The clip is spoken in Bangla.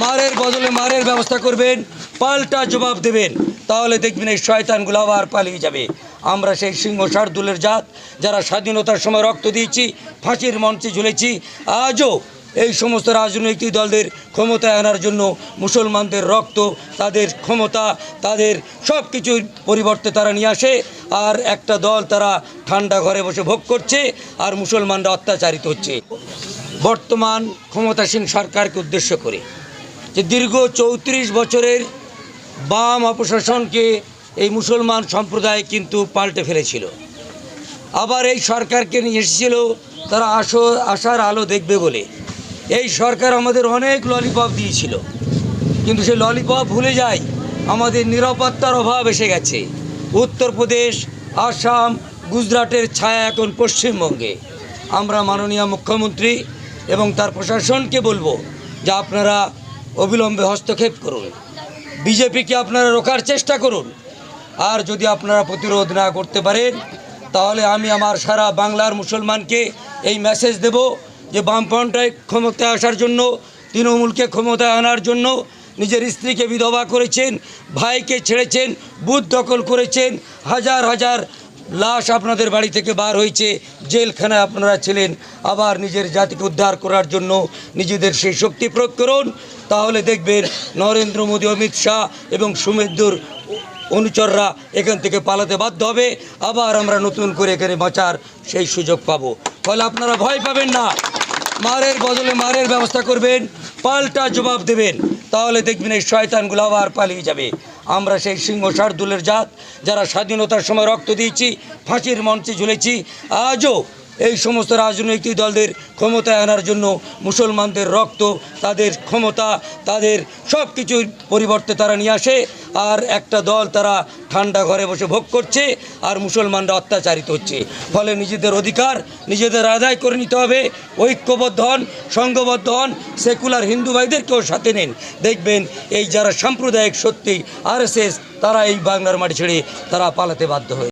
মারের বদলে মারের ব্যবস্থা করবেন, পাল্টা জবাব দেবেন, তাহলে দেখবেন এই শয়তানগুলো আবার পালিয়ে যাবে। আমরা সেই সিংহ শার্দুলের জাত, যারা স্বাধীনতার সময় রক্ত দিয়েছি, ফাঁসির মঞ্চে ঝুলেছি, আজও এই সমস্ত রাজনৈতিক দলদের ক্ষমতায় আনার জন্য মুসলমানদের রক্ত, তাদের ক্ষমতা, তাদের সব কিছুর পরিবর্তে তারা নিয়ে আসে, আর একটা দল তারা ঠান্ডা ঘরে বসে ভোগ করছে, আর মুসলমানরা অত্যাচারিত হচ্ছে। বর্তমান ক্ষমতাসীন সরকারকে উদ্দেশ্য করে যে দীর্ঘ চৌত্রিশ বছরের বাম অপশাসনকে এই মুসলমান সম্প্রদায় কিন্তু পাল্টে ফেলেছিল। আবার এই সরকারকে নিয়ে এসেছিল, তারা আসো, আশার আলো দেখবে বলে। এই সরকার আমাদের অনেক ললিপপ দিয়েছিল, কিন্তু সেই ললিপপ ভুলে যায়, আমাদের নিরাপত্তার অভাব এসে গেছে। উত্তরপ্রদেশ, আসাম, গুজরাটের ছায়া এখন পশ্চিমবঙ্গে। আমরা মাননীয় মুখ্যমন্ত্রী এবং তার প্রশাসনকে বলব যে আপনারা অবিলম্বে হস্তক্ষেপ করুন। বিজেপিকে আপনারা রোকার চেষ্টা করুন। আর যদি আপনারা প্রতিরোধ না করতে পারেন, তাহলে আমি আমার সারা বাংলার মুসলমানকে এই মেসেজ দেব যে বামপন্থায় ক্ষমতায় আসার জন্য, তৃণমূলকে ক্ষমতায় আনার জন্য নিজের স্ত্রীকে বিধবা করেছেন, ভাইকে ছেড়েছেন, বুথ দখল করেছেন, হাজার হাজার লাশ আপনাদের বাড়ি থেকে বার হয়েছে। জেলখানায় আপনারা ছিলেন। আবার নিজের জাতিকে উদ্ধার করার জন্য নিজেদের সেই শক্তি প্রয়োগ করুন। তাহলে দেখবেন নরেন্দ্র মোদী, অমিত শাহ এবং সুমেন্দুর অনুচররা এখান থেকে পালাতে বাধ্য হবে। আবার আমরা নতুন করে এখানে বাঁচার সেই সুযোগ পাবো। ফলে আপনারা ভয় পাবেন না। মারের বদলে মারের ব্যবস্থা করবেন। পাল্টা জবাব দেবেন। তাহলে দেখবেন এই শয়তানগুলো আবার পালিয়ে যাবে। আমরা সেই সিংহ শার্দুলের জাত যারা স্বাধীনতার সময় রক্ত দিয়েছি ফাঁসির মঞ্চে ঝুলেছি আজও এই সমস্ত রাজনৈতিক দলদের ক্ষমতায় আনার জন্য মুসলমানদের রক্ত, তাদের ক্ষমতা, তাদের সব কিছুর পরিবর্তে তারা নিয়ে আসে। আর একটা দল তারা ঠান্ডা ঘরে বসে ভোগ করছে আর মুসলমানরা অত্যাচারিত হচ্ছে। ফলে নিজেদের অধিকার নিজেদের আদায় করে নিতে হবে। ঐক্যবদ্ধ হন, সংঘবদ্ধ হন, সেকুলার হিন্দু ভাইদেরকেও সাথে নেন। দেখবেন এই যারা সাম্প্রদায়িক সত্যি আরএসএস তারা এই বাংলার মাটি ছেড়ে তারা পালাতে বাধ্য হয়ে